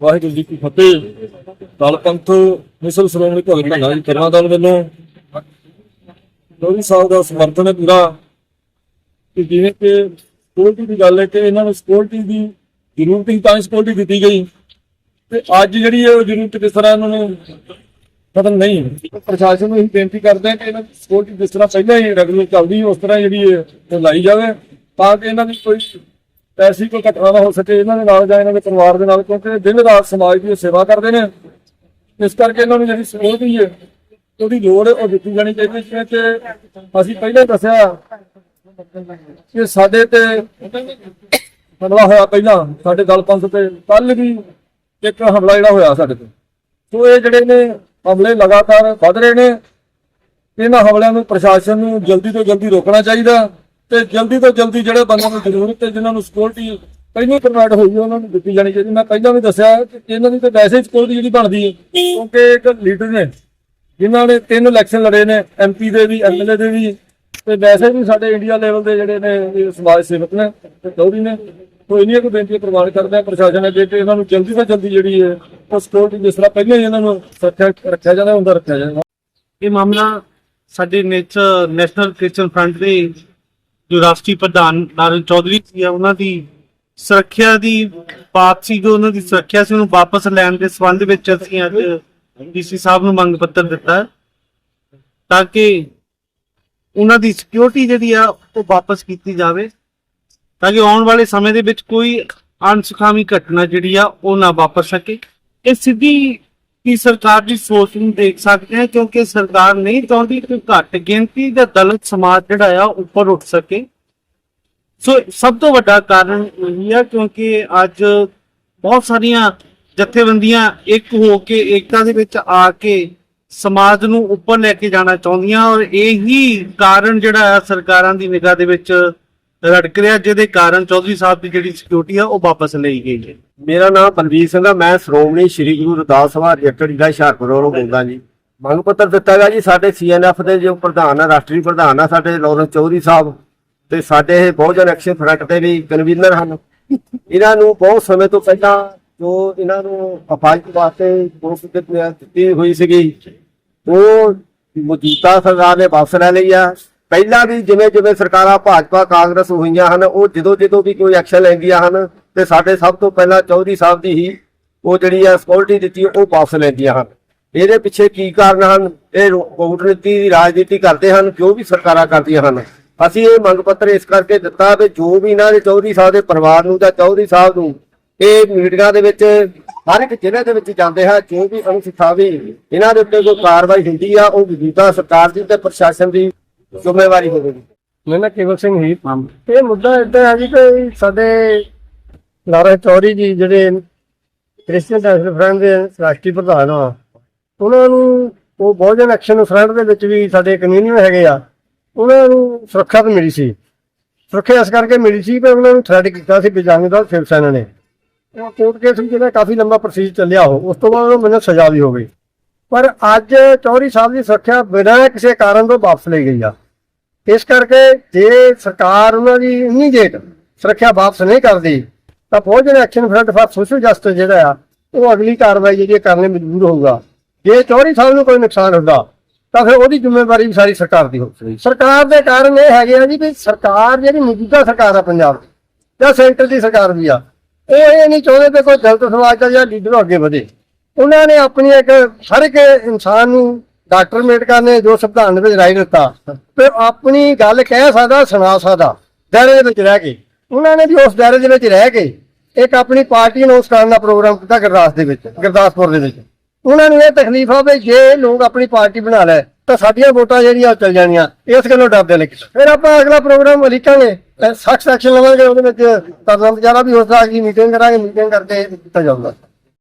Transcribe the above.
ਵਾਹਿਗੁਰੂ ਜੀ ਕੀ ਫਤਿਹ। ਦਲ ਪੰਥ ਮਿਸਲ ਸ਼੍ਰੋਮਣੀ ਭਗਤ ਭੰਡਾ ਜੀ ਕਰਨਾ ਦਲ ਵੱਲੋਂ ਲੋਹੜੀ ਸਾਹਿਬ ਦਾ ਸਮਰਥਨ ਹੈ ਪੂਰਾ। ਕਿ ਜਿਵੇਂ ਕਿ ਸਕਿਉਰਟੀ ਦੀ ਗੱਲ ਹੈ ਕਿ ਇਹਨਾਂ ਨੂੰ ਸਕਿਉਰਟੀ ਦੀ ਜ਼ਰੂਰਤ ਹੀ ਤਾਂ ਹੀ ਸਕਿਉਰਟੀ ਦਿੱਤੀ ਗਈ। ਤੇ ਅੱਜ ਜਿਹੜੀ ਹੈ ਉਹ ਜ਼ਰੂਰਤ ਕਿਸ ਤਰ੍ਹਾਂ ਇਹਨਾਂ ਨੂੰ ਖਤਮ ਨਹੀਂ। ਪ੍ਰਸ਼ਾਸਨ ਨੂੰ ਅਸੀਂ ਬੇਨਤੀ ਕਰਦੇ ਹਾਂ ਕਿ ਇਹਨਾਂ ਦੀ ਸਕਿਉਰਟੀ ਜਿਸ ਤਰ੍ਹਾਂ ਪਹਿਲਾਂ ਹੀ ਰੈਗੂਲਰ ਚੱਲਦੀ ਉਸ ਤਰ੍ਹਾਂ ਜਿਹੜੀ ਹੈ ਉਹ ਲਾਈ ਜਾਵੇ ਤਾਂ ਕਿ ਇਹਨਾਂ ਦੀ ਕੋਈ ਐਸੀ ਕੋਈ ਘਟਨਾ ਨਾ ਹੋ ਸਕੇ, ਇਹਨਾਂ ਦੇ ਨਾਲ ਜਾਂ ਇਹਨਾਂ ਦੇ ਪਰਿਵਾਰ ਦੇ ਨਾਲ, ਕਿਉਂਕਿ ਦਿਨ ਰਾਤ ਸਮਾਜ ਦੀ ਸੇਵਾ ਕਰਦੇ ਨੇ। ਇਸ ਕਰਕੇ ਇਹਨਾਂ ਨੂੰ ਜਿਹੜੀ ਸਕਿਉਰਟੀ ਹੈ, ਉਹਦੀ ਲੋੜ ਉਹ ਦਿੱਤੀ ਜਾਣੀ ਚਾਹੀਦੀ ਹੈ। ਕਿ ਅਸੀਂ ਪਹਿਲਾਂ ਦੱਸਿਆ ਕਿ ਸਾਡੇ ਤੇ ਹਮਲਾ ਹੋਇਆ ਪਹਿਲਾਂ, ਸਾਡੇ ਦਲ ਪੰਥ ਤੇ ਕੱਲ ਵੀ ਇੱਕ ਹਮਲਾ ਜਿਹੜਾ ਹੋਇਆ ਸਾਡੇ ਤੇ। ਸੋ ਇਹ ਜਿਹੜੇ ਨੇ ਹਮਲੇ ਲਗਾਤਾਰ ਵੱਧ ਰਹੇ ਨੇ, ਇਹਨਾਂ ਹਮਲਿਆਂ ਨੂੰ ਪ੍ਰਸ਼ਾਸਨ ਨੂੰ ਜਲਦੀ ਤੋਂ ਜਲਦੀ ਰੋਕਣਾ ਚਾਹੀਦਾ। ਤੇ ਜਲਦੀ ਤੋਂ ਜਲਦੀ ਜਿਹੜੇ ਬੰਦਿਆਂ ਨੂੰ ਜ਼ਰੂਰਤ ਹੈ, ਜਿਨ੍ਹਾਂ ਨੂੰ ਸਕਿਉਰਟੀ ਪਹਿਲਾਂ ਪ੍ਰੋਵਾਈਡ ਹੋਈ ਹੈ, ਉਹਨਾਂ ਨੂੰ ਦਿੱਤੀ ਜਾਣੀ ਚਾਹੀਦੀ। ਮੈਂ ਪਹਿਲਾਂ ਵੀ ਦੱਸਿਆ ਕਿ ਇਹਨਾਂ ਦੀ ਤਾਂ ਵੈਸੇ ਹੀ ਸਕਿਉਰਟੀ ਜਿਹੜੀ ਬਣਦੀ ਹੈ, ਕਿਉਂਕਿ ਇੱਕ ਲੀਡਰ ਨੇ, ਜਿਨ੍ਹਾਂ ਨੇ ਤਿੰਨ ਇਲੈਕਸ਼ਨ ਲੜੇ ਨੇ ਐਮਪੀ ਦੇ ਵੀ ਐਮਐਲਏ ਦੇ ਵੀ, ਤੇ ਵੈਸੇ ਵੀ ਸਾਡੇ ਇੰਡੀਆ ਲੈਵਲ ਦੇ ਜਿਹੜੇ ਨੇ ਸਮਾਜ ਸੇਵਕ ਨੇ, ਤੇ ਚੌਧਰੀ ਨੇ ਕੋਈ ਨਹੀਂ ਕੋਈ ਬੇਨਤੀ ਪ੍ਰਵਾਨ ਕਰਦੇ ਆ, ਪ੍ਰਸ਼ਾਸਨ ਅੱਗੇ ਕਿ ਇਹਨਾਂ ਨੂੰ ਜਲਦੀ ਤੋਂ ਜਲਦੀ ਜਿਹੜੀ ਹੈ, ਉਹ ਸਕਿਉਰਟੀ ਜਿਸ ਤਰ੍ਹਾਂ ਪਹਿਲਾਂ ਹੀ ਇਹਨਾਂ ਨੂੰ ਸੁਰੱਖਿਆ ਰੱਖਿਆ ਜਾਂਦਾ ਹੁੰਦਾ ਰੱਖਿਆ ਜਾਂਦਾ ਇਹ ਮਾਮਲਾ ਸਾਡੇ ਨੇਚਰ ਨੈਸ਼ਨਲ ਕ੍ਰਿਸਚੀਅਨ ਫਰੰਟ ਦੀ ਜੋ ਰਾਸ਼ਟਰੀ ਪ੍ਰਧਾਨ ਨਾਰਨ ਚੌਧਰੀ ਸੀ ਉਹਨਾਂ ਦੀ ਸੁਰੱਖਿਆ ਦੀ ਬਾਤ ਸੀ, ਜੋ ਉਹਨਾਂ ਦੀ ਸੁਰੱਖਿਆ ਸੀ, ਉਹਨੂੰ ਵਾਪਸ ਲੈਣ ਦੇ ਸੰਬੰਧ ਵਿੱਚ ਅਸੀਂ ਅੱਜ ਡੀਸੀ ਸਾਹਿਬ ਨੂੰ ਮੰਗ ਪੱਤਰ ਦਿੱਤਾ ਹੈ ਤਾਂ ਕਿ ਉਹਨਾਂ ਦੀ ਸਿਕਿਉਰਿਟੀ ਜਿਹੜੀ ਆ, ਉਹ ਵਾਪਸ ਕੀਤੀ ਜਾਵੇ, ਤਾਂ ਕਿ ਆਉਣ ਵਾਲੇ ਸਮੇਂ ਦੇ ਵਿੱਚ ਕੋਈ ਅਣਸੁਖਾਵੀ ਘਟਨਾ ਜਿਹੜੀ ਆ, ਉਹ ਨਾ ਵਾਪਰ ਸਕੇ। ਇਹ ਸਿੱਧੀ ਕੀ ਸਰਕਾਰ ਦੀ ਸੋਚ ਨੂੰ ਦੇਖ ਸਕਦੇ ਹਾਂ, ਕਿਉਂਕਿ ਸਰਕਾਰ ਨਹੀਂ ਚਾਹੁੰਦੀ ਕਿ ਘੱਟ ਗਿਣਤੀ ਦਾ ਦਲਿਤ ਸਮਾਜ ਜਿਹੜਾ ਆ, ਉੱਪਰ ਉੱਠ ਸਕੇ। ਸੋ ਸਭ ਤੋਂ ਵੱਡਾ ਕਾਰਨ ਇਹ ਆ, ਕਿਉਂਕਿ ਅੱਜ ਬਹੁਤ ਸਾਰੀਆਂ ਜਥੇਬੰਦੀਆਂ ਇੱਕ ਹੋ ਕੇ ਏਕਤਾ ਦੇ ਵਿੱਚ ਆ ਕੇ ਸਮਾਜ ਨੂੰ ਉੱਪਰ ਲੈ ਕੇ ਜਾਣਾ ਚਾਹੁੰਦੀਆਂ, ਔਰ ਇਹੀ ਕਾਰਨ ਜਿਹੜਾ ਆ ਸਰਕਾਰਾਂ ਦੀ ਨਿਗਾਹ ਦੇ ਵਿੱਚ ਰੜਕ ਰਿਹਾ ਜਿਹਦੇ ਕਾਰਨ ਚੌਧਰੀ ਸਾਹਿਬ ਦੀ ਜਿਹੜੀ ਸਿਕਿਉਰਿਟੀ ਆ, ਉਹ ਵਾਪਸ ਲਈ ਗਈ ਹੈ। ਮੇਰਾ ਨਾਮ ਬਲਵੀਰ ਸਿੰਘ ਆ, ਮੈਂ ਸ਼੍ਰੋਮਣੀ ਸ਼੍ਰੀ ਗੁਰੂ ਰਦਾਸ ਸਭਾ ਰਜਿਸਟਰਡ ਜ਼ਿਲ੍ਹਾ ਹੁਸ਼ਿਆਰਪੁਰ ਵੱਲੋਂ ਬੋਲਦਾ ਜੀ। ਮੰਗ ਪੱਤਰ ਦਿੱਤਾ ਗਿਆ ਜੀ, ਸਾਡੇ ਸੀਐਨਐਫ ਦੇ ਜੋ ਪ੍ਰਧਾਨ ਆ, ਰਾਸ਼ਟਰੀ ਪ੍ਰਧਾਨ ਆ, ਸਾਡੇ ਲੋਰੈਂਸ ਚੌਧਰੀ ਸਾਹਿਬ ਤੇ ਸਾਡੇ ਇਹ ਬਹੁਜਨ ਐਕਸ਼ਨ ਫਰੰਟ ਦੇ ਵੀ ਕਨਵੀਨਰ ਹਨ। ਇਹਨਾਂ ਨੂੰ ਬਹੁਤ ਸਮੇਂ ਤੋਂ ਪਹਿਲਾਂ ਜੋ ਇਹਨਾਂ ਨੂੰ ਅਫਾਜ਼ਤ ਵਾਸਤੇ ਬਹੁਤ ਦਿੱਤੀ ਹੋਈ ਸੀਗੀ, ਉਹ ਮੌਜੂਦਾ ਸਰਕਾਰ ਨੇ ਵਾਪਸ ਲੈ ਲਈ ਆ। ਪਹਿਲਾਂ ਵੀ ਜਿਵੇਂ ਜਿਵੇਂ ਸਰਕਾਰਾਂ ਭਾਜਪਾ, ਕਾਂਗਰਸ ਹੋਈਆਂ ਹਨ, ਉਹ ਜਦੋਂ ਜਦੋਂ ਵੀ ਕੋਈ ਐਕਸ਼ਨ ਲੈਂਦੀਆਂ ਹਨ ਤੇ ਸਾਡੇ ਸਭ ਤੋਂ ਪਹਿਲਾਂ ਚੌਧਰੀ ਸਾਹਿਬ ਦੀ ਹੀ ਉਹ ਜਿਹੜੀ ਆ ਸਕਿਉਰਿਟੀ ਦਿੱਤੀ, ਉਹ ਵਾਪਸ ਲੈਂਦੀਆਂ ਹਨ। ਇਹਦੇ ਪਿੱਛੇ ਕੀ ਕਾਰਨ ਹਨ? ਇਹ ਕੂਟਨੀਤੀ ਦੀ ਰਾਜਨੀਤੀ ਕਰਦੇ ਹਨ, ਜੋ ਵੀ ਸਰਕਾਰਾਂ ਕਰਦੀਆਂ ਹਨ। ਅਸੀਂ ਇਹ ਮੰਗ ਪੱਤਰ ਇਸ ਕਰਕੇ ਦਿੱਤਾ ਵੀ ਜੋ ਵੀ ਇਹਨਾਂ ਦੇ ਚੌਧਰੀ ਸਾਹਿਬ ਦੇ ਪਰਿਵਾਰ ਨੂੰ ਜਾਂ ਚੌਧਰੀ ਸਾਹਿਬ ਨੂੰ ਇਹ ਮੀਟਿੰਗਾਂ ਦੇ ਵਿੱਚ, ਹਰ ਇੱਕ ਜ਼ਿਲ੍ਹੇ ਦੇ ਵਿੱਚ ਜਾਂਦੇ ਆ ਜੋ ਵੀ ਅਨੁਸਿੱਖਾਵੀ ਇਹਨਾਂ ਦੇ ਉੱਤੇ ਕੋਈ ਕਾਰਵਾਈ ਹੁੰਦੀ ਆ, ਉਹ ਮੌਜੂਦਾ ਸਰਕਾਰ ਦੀ ਤੇ ਪ੍ਰਸ਼ਾਸਨ ਦੀ ਜ਼ਿੰਮੇਵਾਰੀ ਹੋਵੇਗੀ। ਮੈਂ ਨਾ ਕੇਵਲ ਸਿੰਘ ਹੀ। ਇਹ ਮੁੱਦਾ ਇਦਾਂ ਹੈ ਜੀ ਕਿ ਸਾਡੇ ਲਾਰਾ ਚੌਰੀ ਜੀ ਜਿਹੜੇ ਕ੍ਰਿਸਚੀਅਨ ਨੈਸ਼ਨਲ ਫਰੰਟ ਦੇ ਰਾਸ਼ਟਰੀ ਪ੍ਰਧਾਨ ਆ ਉਹਨਾਂ ਨੂੰ ਉਹ ਬਹੁਜਨ ਐਕਸ਼ਨ ਫਰੰਟ ਦੇ ਵਿੱਚ ਵੀ ਸਾਡੇ ਕਮਿਊਨੀਅਨ ਹੈਗੇ ਆ ਉਹਨਾਂ ਨੂੰ ਸੁਰੱਖਿਆ ਤਾਂ ਮਿਲੀ ਸੀ। ਸੁਰੱਖਿਆ ਇਸ ਕਰਕੇ ਮਿਲੀ ਸੀ ਕਿ ਉਹਨਾਂ ਨੂੰ ਥ੍ਰੈਟ ਕੀਤਾ ਸੀ ਬਿਜੰਗ ਦਾ ਸ਼ਿਵ ਸੈਨਾ ਨੇ। ਉਹ ਕੋਰਟ ਕੇਸ ਵੀ ਜਿਹੜਾ ਕਾਫੀ ਲੰਬਾ ਪ੍ਰੋਸੀਜਰ ਚੱਲਿਆ ਉਹ ਉਸ ਤੋਂ ਬਾਅਦ ਉਹਨੂੰ ਮੈਨੂੰ ਸਜ਼ਾ ਵੀ ਹੋ ਗਈ। ਪਰ ਅੱਜ ਚੌਧਰੀ ਸਾਹਿਬ ਦੀ ਸੁਰੱਖਿਆ ਬਿਨਾਂ ਕਿਸੇ ਕਾਰਨ ਤੋਂ ਵਾਪਸ ਲਈ ਗਈ ਆ। ਇਸ ਕਰਕੇ ਜੇ ਸਰਕਾਰ ਉਹਨਾਂ ਦੀ ਇਮੀਡੀਏਟ ਸੁਰੱਖਿਆ ਵਾਪਸ ਨਹੀਂ ਕਰਦੀ ਤਾਂ ਫੌਜਨ action front for social justice ਜਿਹੜਾ ਆ ਉਹ ਅਗਲੀ ਕਾਰਵਾਈ ਜਿਹੜੀ ਕਰਨ ਮਜਬੂਰ ਹੋਊਗਾ। ਜੇ ਚੌਧਰੀ ਸਾਹਿਬ ਨੂੰ ਕੋਈ ਨੁਕਸਾਨ ਹੁੰਦਾ ਤਾਂ ਫਿਰ ਉਹਦੀ ਜ਼ਿੰਮੇਵਾਰੀ ਵੀ ਸਾਰੀ ਸਰਕਾਰ ਦੀ ਹੋਊਗੀ ਸਰਕਾਰ ਦੇ ਕਾਰਨ ਇਹ ਹੈਗੇ ਆ ਜੀ ਵੀ ਸਰਕਾਰ ਜਿਹੜੀ ਮੌਜੂਦਾ ਸਰਕਾਰ ਆ ਪੰਜਾਬ ਦੀ ਜਾਂ ਸੈਂਟਰ ਦੀ ਸਰਕਾਰ ਵੀ ਆ ਉਹ ਇਹ ਨਹੀਂ ਚਾਹੁੰਦੇ ਕਿ ਕੋਈ ਦਲਿਤ ਸਮਾਜ ਦਾ ਜਾਂ ਲੀਡਰ ਅੱਗੇ ਵਧੇ। ਉਹਨਾਂ ਨੇ ਆਪਣੀ ਇੱਕ ਹਰ ਇੱਕ ਇਨਸਾਨ ਨੂੰ ਡਾਕਟਰ ਅੰਬੇਡਕਰ ਨੇ ਜੋ ਸੰਵਿਧਾਨ ਦੇ ਵਿੱਚ ਰਾਈ ਦਿੱਤਾ, ਤੇ ਆਪਣੀ ਗੱਲ ਕਹਿ ਸਕਦਾ, ਸੁਣਾ ਸਕਦਾ, ਦਾਇਰੇ ਦੇ ਵਿੱਚ ਰਹਿ ਕੇ। ਉਹਨਾਂ ਨੇ ਵੀ ਉਸ ਦਾਇਰੇ ਦੇ ਵਿੱਚ ਰਹਿ ਕੇ ਇੱਕ ਆਪਣੀ ਪਾਰਟੀ ਨੂੰ ਕਰਨ ਦਾ ਪ੍ਰੋਗਰਾਮ ਕੀਤਾ ਗੁਰਦਾਸ ਦੇ ਵਿੱਚ, ਗੁਰਦਾਸਪੁਰ ਦੇ ਵਿੱਚ। ਉਹਨਾਂ ਨੂੰ ਇਹ ਤਕਲੀਫ ਆ ਵੀ ਜੇ ਲੋਕ ਆਪਣੀ ਪਾਰਟੀ ਬਣਾ ਲੈ, ਤਾਂ ਸਾਡੀਆਂ ਵੋਟਾਂ ਜਿਹੜੀਆਂ ਉਹ ਚੱਲ ਜਾਣੀਆਂ, ਇਸ ਗੱਲੋਂ ਡਰਦੇ ਨੇ ਫਿਰ ਆਪਾਂ ਅਗਲਾ ਪ੍ਰੋਗਰਾਮ ਲਿਖਾਂਗੇ ਸਖਤ ਐਕਸ਼ਨ ਲਵਾਂਗੇ, ਉਹਦੇ ਵਿੱਚ ਤਰਨਾ ਵਿਚਾਰਾ ਵੀ ਹੋ ਸਕਦਾ ਕਿ ਮੀਟਿੰਗ ਕਰਾਂਗੇ ਮੀਟਿੰਗ ਕਰਕੇ ਦਿੱਤਾ ਜਾਊਗਾ।